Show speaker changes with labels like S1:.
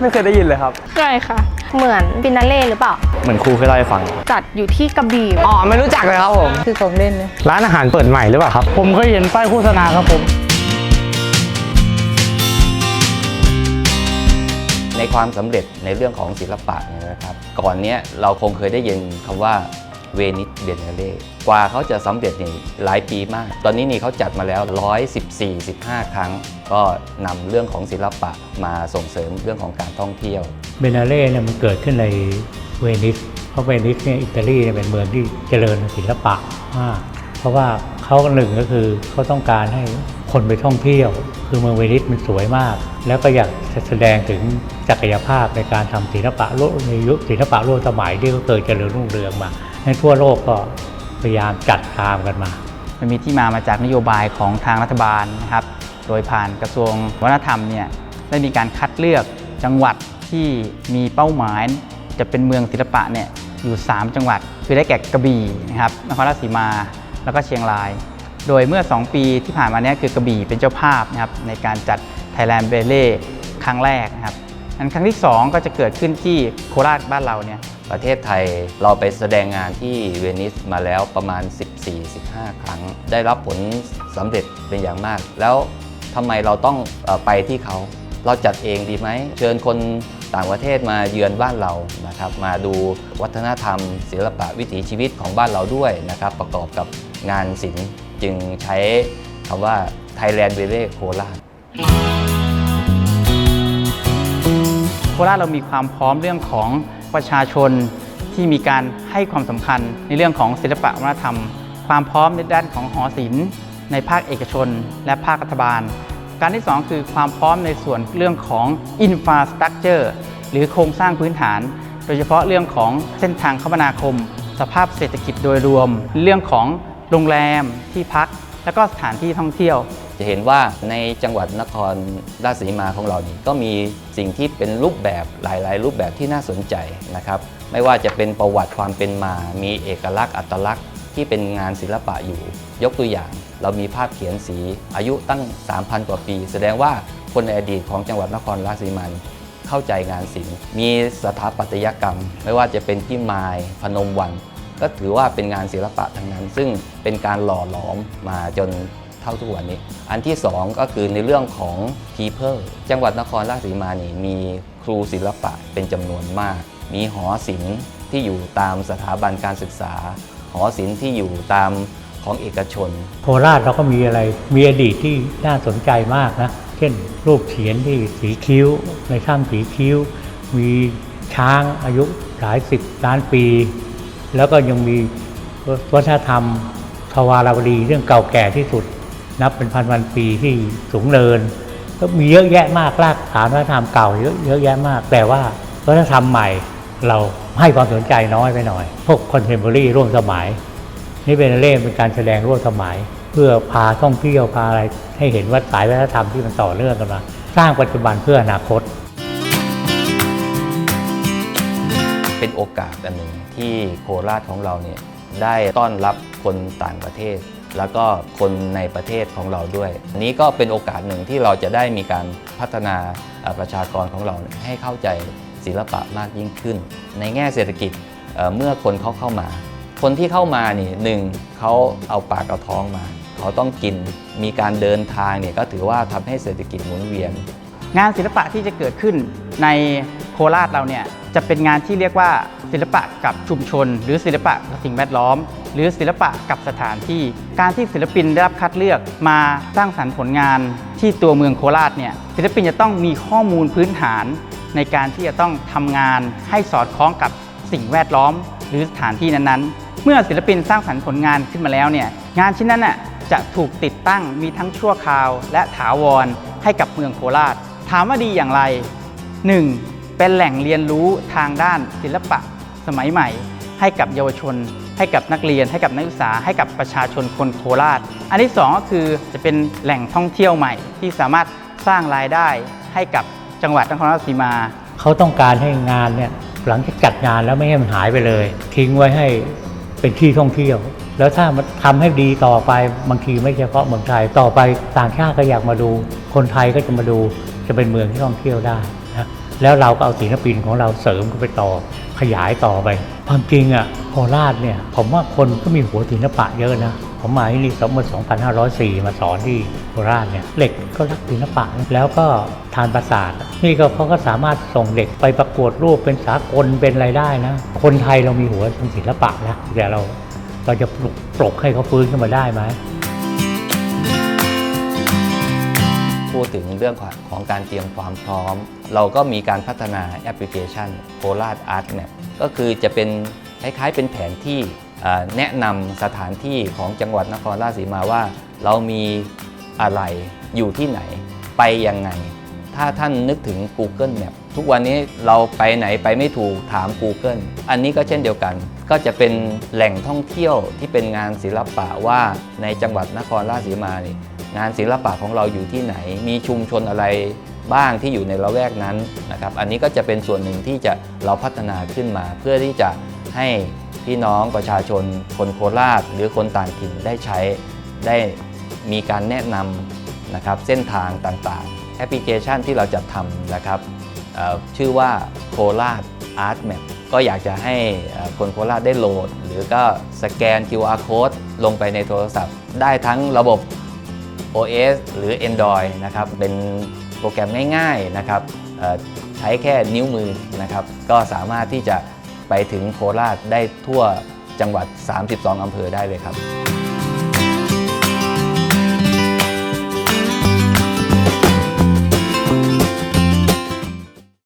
S1: ไม่เคยได้ยินเลยครับ
S2: ใช่ค่ะ
S3: เหมือนบินาเล่หรือเปล่า
S1: เหมือนครูเคยเล่าให้ฟัง
S2: จัดอยู่ที่กระบี่
S1: อ๋อไม่รู้จักเลยครับผม
S4: คือของเล่นนะ
S1: ร้านอาหารเปิดใหม่หรือเปล่าครับ ผมเคยเห็นป้ายโฆษณาครับผม
S5: ในความสำเร็จในเรื่องของศิลปะเนี่ยนะครับ ก่อนเนี้ยเราคงเคยได้ยินคำว่า เวนิสเบียนเล่กว่าเขาจะสำเร็จนี่หลายปีมาก ตอนนี้นี่เขาจัดมาแล้ว 114 15 ครั้ง ก็นำเรื่องของศิลปะมาส่งเสริมเรื่องของการท่องเที่ยว
S6: เบนาเล่เนี่ยมันเกิดขึ้นในเวนิส เพราะเวนิสเนี่ยอิตาลีเนี่ยเป็นเมืองที่เจริญศิลปะมาก เพราะว่าเขาหนึ่งก็คือเขาต้องการให้คนไปท่องเที่ยว คือเมืองเวนิสมันสวยมาก แล้วก็อยากแสดงถึงศักยภาพในการทำศิลปะโลกในยุคศิลปะโลกสมัยที่เขาเคยเจริญรุ่งเรืองมา ในทั่วโลกก็พยายามจัดตามกันมา
S7: มันมีที่มามาจากนโยบายของทางรัฐบาลนะครับ โดยผ่านกระทรวงวัฒนธรรมเนี่ยได้มีการคัดเลือกจังหวัดที่มีเป้าหมาย จะเป็นเมืองศิลปะเนี่ยอยู่ 3 จังหวัด คือได้แก่กระบี่นะครับนครราชสีมาแล้วก็เชียงราย โดยเมื่อ 2 ปีที่ผ่านมาเนี่ยคือกระบี่เป็นเจ้าภาพนะครับในการจัด Thailand b a l l e ครั้งแรกนะครับอันครั้งที่ 2 ก็จะเกิดขึ้นที่โคราชบ้านเราเนี่ย
S5: ประเทศไทยเราไปแสดงงานที่เวนิสมาแล้วประมาณ 14-15 ครั้ง ได้รับผลสำเร็จเป็นอย่างมาก แล้วทำไมเราต้องไปที่เขา เราจัดเองดีไหม เชิญคนต่างประเทศมาเยือนบ้านเรานะครับ มาดูวัฒนธรรม ศิลปะวิถีชีวิตของบ้านเราด้วยนะครับ ประกอบกับงานศิลป์จึงใช้คำว่า Thailand v e l e โคราช
S7: โคราชเรามีความพร้อมเรื่องของ ประชาชนที่มีการให้ความสำคัญในเรื่องของศิลปะวัฒนธรรม ความพร้อมในด้านของหอศิลป์ ในภาคเอกชน และภาครัฐบาล การที่ 2 คือความพร้อมในส่วนเรื่องของ infrastructure หรือโครงสร้างพื้นฐาน โดยเฉพาะเรื่องของเส้นทางคมนาคม สภาพเศรษฐกิจโดยรวม เรื่องของโรงแรมที่พัก และก็สถานที่ท่องเที่ยว
S5: จะเห็นว่าในจังหวัดนครราชสีมาของเรานี่ก็มีสิ่งที่เป็นรูปแบบหลาย ๆ รูปแบบที่น่าสนใจนะครับ ไม่ว่าจะเป็นประวัติความเป็นมา มีเอกลักษณ์อัตลักษณ์ที่เป็นงานศิลปะอยู่ ยกตัวอย่าง เรามีภาพเขียนสีอายุตั้ง 3,000 กว่าปี แสดงว่าคนในอดีตของจังหวัดนครราชสีมาเข้าใจงานศิลป์ มีสถาปัตยกรรม ไม่ว่าจะเป็นพี่มายพนมวันก็ถือว่าเป็นงานศิลปะทั้งนั้น ซึ่งเป็นการหล่อหลอมมาจน เท่าทุกวันนี้ อันที่ 2 ก็คือในเรื่องของ people จังหวัดนครราชสีมานี่มีครูศิลปะเป็นจำนวนมาก มีหอศิลป์ที่อยู่ตามสถาบันการศึกษา หอศิลป์ที่อยู่ตามของเอกชน
S6: โคราชเราก็มีอะไรมีอดีตที่น่าสนใจมากนะ เช่น รูปเขียนที่สีคิ้ว ในถ้ำสีคิ้ว มีช้างอายุหลายสิบล้านปี แล้วก็ยังมีวัฒนธรรมทวารวดีเรื่องเก่าแก่ที่สุด นับเป็นพันพันปีที่สูงเนิน ก็มีเยอะแยะมากรากฐานวัฒนธรรมเก่าเยอะเยอะแยะมาก แต่ว่าวัฒนธรรมใหม่เราให้ความสนใจน้อยไปหน่อย พวกคอนเทม p o r a r y ร่วมสมัย นี่เป็นเล่เป็นการแสดงร่วมสมัย เพื่อพาท่องเที่ยวพาอะไรให้เห็นว่าสายวัฒนธรรมที่มันต่อเนื่องกันมาสร้างปัจจุบันเพื่ออนาคต
S5: เป็นโอกาสอันหนึ่งที่โคราชของเราเนี่ยได้ต้อนรับคนต่างประเทศ แล้วก็คนในประเทศของเราด้วยอันนี้ก็เป็นโอกาสหนึ่งที่เราจะได้มีการพัฒนาประชากรของเราให้เข้าใจศิลปะมากยิ่งขึ้น ในแง่เศรษฐกิจเมื่อคนเขาเข้ามา คนที่เข้ามานี่หนึ่งเขาเอาปากเอาท้องมา เขาต้องกินมีการเดินทางเนี่ยก็ถือว่าทำให้เศรษฐกิจหมุนเวียน
S7: งานศิลปะที่จะเกิดขึ้นในโคราชเราเนี่ย จะเป็นงานที่เรียกว่าศิลปะกับชุมชน หรือศิลปะกับสิ่งแวดล้อม หรือศิลปะกับสถานที่ การที่ศิลปินได้รับคัดเลือกมาสร้างสรรค์ผลงานที่ตัวเมืองโคราชเนี่ยศิลปินจะต้องมีข้อมูลพื้นฐาน ในการที่จะต้องทำงานให้สอดคล้องกับสิ่งแวดล้อม หรือสถานที่นั้นๆ เมื่อศิลปินสร้างสรรค์ผลงานขึ้นมาแล้วเนี่ยงานชิ้นนั้นน่ะจะถูกติดตั้งมีทั้งชั่วคราว และถาวรให้กับเมืองโคราช ถามว่าดีอย่างไร 1. เป็นแหล่งเรียนรู้ทางด้านศิลปะสมัยใหม่ ให้กับเยาวชน ให้กับนักเรียน ให้กับนักศึกษา ให้กับประชาชนคนโคราช อันที่2ก็คือจะเป็นแหล่งท่องเที่ยวใหม่ ที่สามารถสร้างรายได้ให้กับจังหวัดนครราชสีมา
S6: เขาต้องการให้งานเนี่ยหลังจากจัดงานแล้วไม่ให้มันหายไปเลย ทิ้งไว้ให้เป็นที่ท่องเที่ยว แล้วถ้ามันทำให้ดีต่อไปบางทีไม่เฉพาะเมืองไทยต่อไปต่างชาติก็อยากมาดู คนไทยก็จะมาดูจะเป็นเมืองที่ท่องเที่ยวได้ แล้วเราก็เอาศิลปินของเราเสริมไปต่อขยายต่อไป ความจริงอะโคราชเนี่ยผมว่าคนก็มีหัวศิลปะเยอะนะผมมาที่นี่สมัย2504 มาสอนที่โคราชเนี่ยเหล็กก็รักศิลปะแล้วก็ทานประสาทนี่ก็เขาก็สามารถส่งเด็กไปประกวดรูปเป็นสากลเป็นอะไรได้นะ คนไทยเรามีหัวศิลปะนะแต่เราเราจะปลุกปลุกให้เขาฟื้นขึ้นมาได้ไหม
S5: พูดถึงเรื่องของการเตรียมความพร้อม เราก็มีการพัฒนาแอปพลิเคชันโ o ราชอาร์ตแมก็คือจะเป็นคล้ายๆเป็นแผนที่แนะนำสถานที่ของจังหวัดนครราชสีมาว่า เรามีอะไรอยู่ที่ไหนไปยังไง ถ้าท่านนึกถึง Google Map ทุกวันนี้เราไปไหนไปไม่ถูกถาม Google อันนี้ก็เช่นเดียวกัน ก็จะเป็นแหล่งท่องเที่ยวที่เป็นงานศิลปะว่าในจังหวัดนครราชสีมานี่งานศิลปะของเราอยู่ที่ไหน มีชุมชนอะไรบ้างที่อยู่ในละแวกนั้นนะครับอันนี้ก็จะเป็นส่วนหนึ่งที่จะเราพัฒนาขึ้นมา เพื่อที่จะให้พี่น้องประชาชน คนโคราช หรือคนต่างถิ่นได้ใช้ได้มีการแนะนำนะครับเส้นทางต่างๆ แอปพลิเคชันที่เราจะทำนะครับชื่อว่าโคราช Art Map ก็อยากจะให้คนโคราชได้โหลด หรือก็สแกน QR Code ลงไปในโทรศัพท์ ได้ทั้งระบบ OS หรือ Android นะครับ เป็นโปรแกรมง่ายๆนะครับใช้แค่นิ้วมือนะครับ ก็สามารถที่จะไปถึงโคราชได้ทั่วจังหวัด 32 อำเภอได้เลยครับ